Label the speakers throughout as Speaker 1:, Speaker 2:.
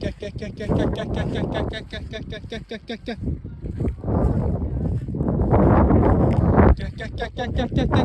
Speaker 1: gel gel gel gel gel gel gel gel gel gel gel gel gel gel gel gel gel. Gel gel gel gel gel gel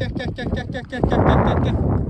Speaker 1: gel gel gel gel gel gel gel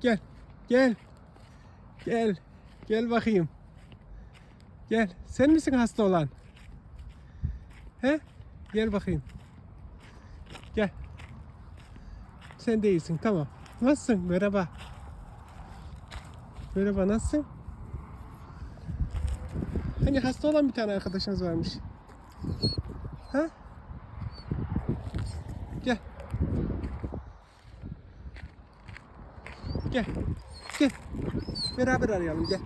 Speaker 1: Gel. Gel. Gel. Gel bakayım. Gel. Sen misin hasta olan? He? Gel bakayım. Gel. Sen değilsin. Tamam. Nasılsın? Merhaba. Merhaba. Nasılsın? Hani hasta olan bir tane arkadaşınız varmış. Ha? Gel. Gel. Gel. Beraber arayalım gel.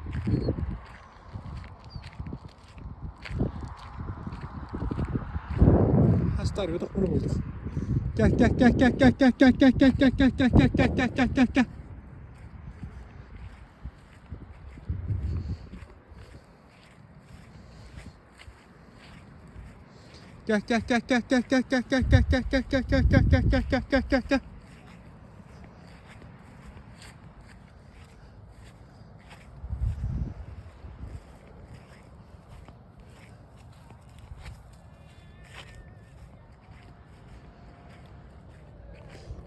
Speaker 1: Hasta arıyorduk bunu bulduk. Gel gel gel gel gel gel gel gel gel gel gel gel gel gel gel gel gel Gel gel gel gel gel gel gel gel gel gel gel gel gel gel gel gel gel gel gel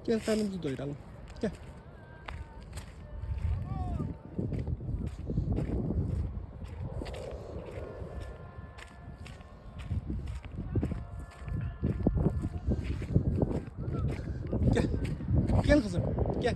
Speaker 1: Gel karnımızı doyuralım. Gel. Gel. Gel kızım. Gel.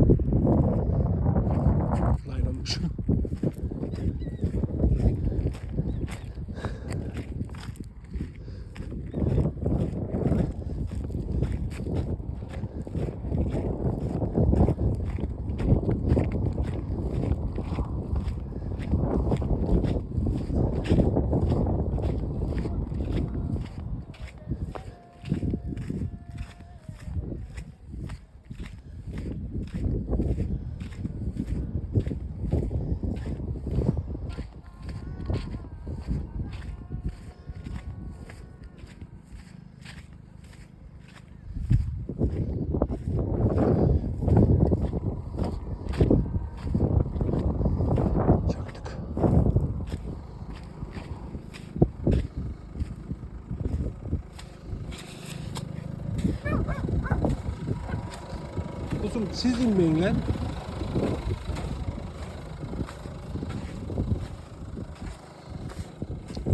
Speaker 1: Oğlum siz inmeyin lan.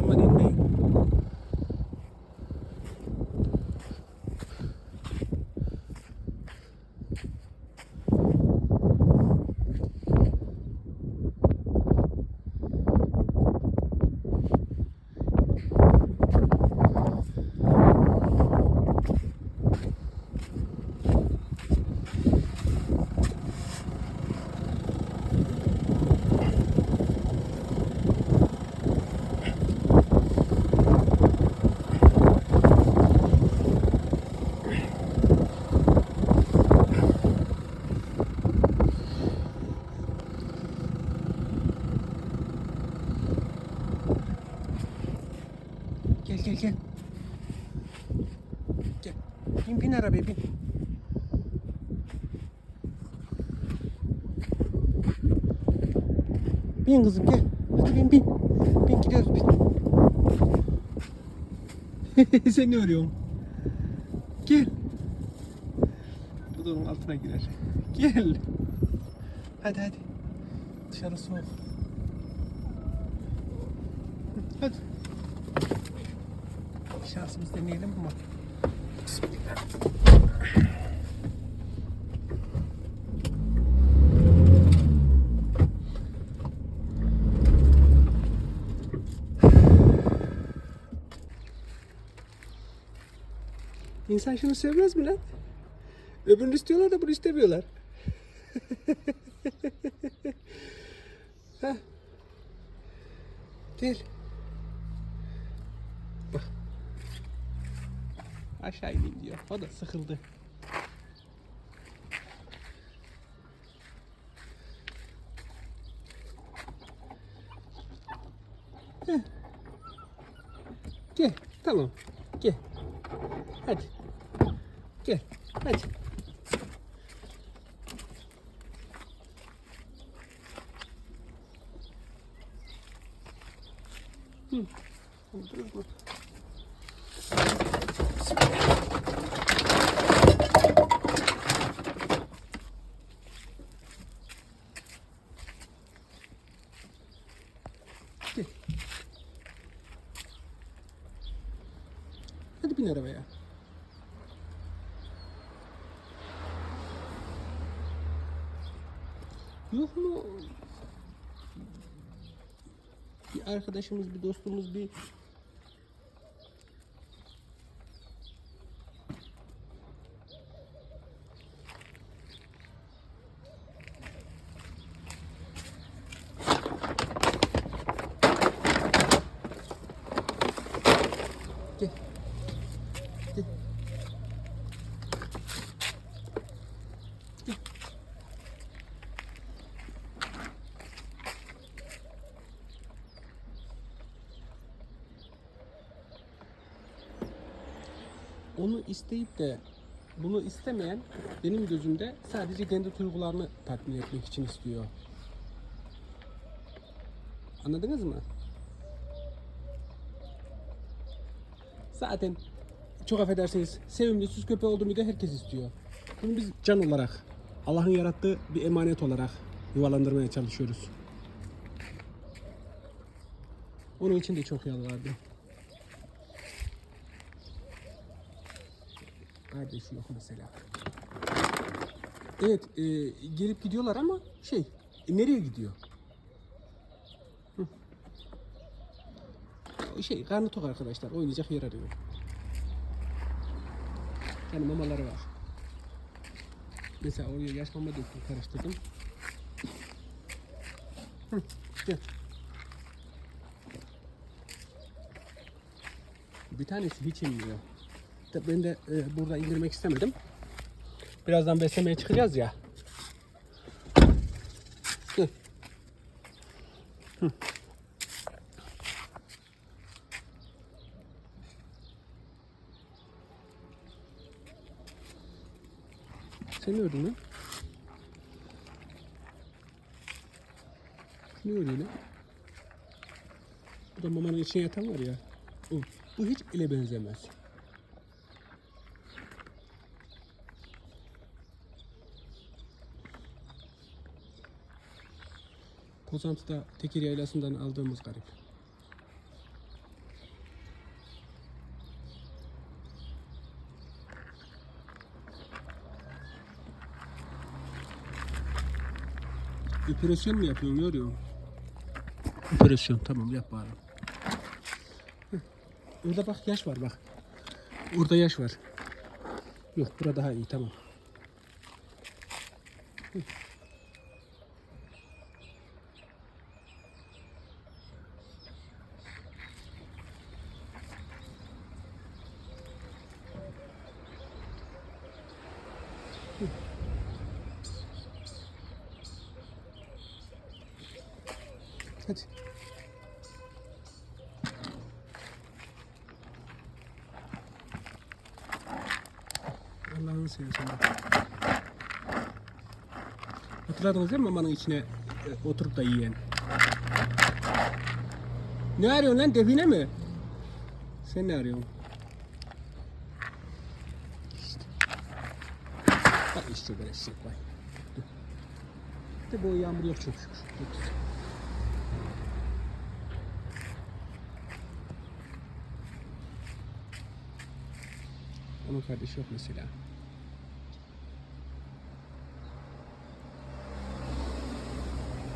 Speaker 1: Aman inmeyin. Gel gel gel. Bin bin arabaya bin. Bin kızım gel. Hadi bin bin. Bin gidiyoruz bin. Sen ne arıyorsun? Gel. Bu da onun altına girer. Gel. Hadi hadi. Dışarı soğuk. Hadi. Şansımız deneyelim ama. Bismillah. İnsan şunu sevmez mi lan? Öbürünü istiyorlar da bunu istemiyorlar. Heh. Gel. Aşağı ineyim diyor. O da sıkıldı. Heh. Gel. Tamam. Gel. Hadi. Gel. Hadi. Hı. Buldunuz mu? Gel. Hadi bin arabaya. Yok mu? Bir arkadaşımız, bir dostumuz, bir Onu isteyip de bunu istemeyen benim gözümde sadece kendi duygularını tatmin etmek için istiyor. Anladınız mı? Zaten çok affedersiniz sevimli süs köpeği olduğunu da herkes istiyor. Bunu biz can olarak Allah'ın yarattığı bir emanet olarak yuvalandırmaya çalışıyoruz. Onun için de çok yalvardım. Kardeşi yok mesela. Evet, e, gelip gidiyorlar ama şey, e, nereye gidiyor? Hı. Şey, karnı tok arkadaşlar, oynayacak yer arıyor. Yani mamaları var. Mesela oraya yaş mama döktüm, karıştırdım. Hı, gel. Bir tanesi hiç inmiyor. Tabii Ben de e, burada indirmek istemedim. Birazdan beslemeye çıkacağız ya. Hı. Hı. Lan? Ne ördün lan? Bu da mamanın içine yatan var ya. O, bu hiç ile benzemez. Pozantı'da Tekir Yaylası'ndan aldığımız garip. Operasyon mu yapıyorsun? Ne arıyorsun? Operasyon tamam yap bari. Heh. Orada bak yaş var bak. Orada yaş var. Yok bura daha iyi tamam. Hı. Hadi. Allah'ını seversen. Hatırladınız değil mi mamanın içine e, oturup da yiyen? Ne arıyorsun lan define mi? Sen ne arıyorsun? İşte. Bak işte böyle şey bak. De bu yağmur yok çok şükür. Çok güzel. Onun kardeşi yok mesela.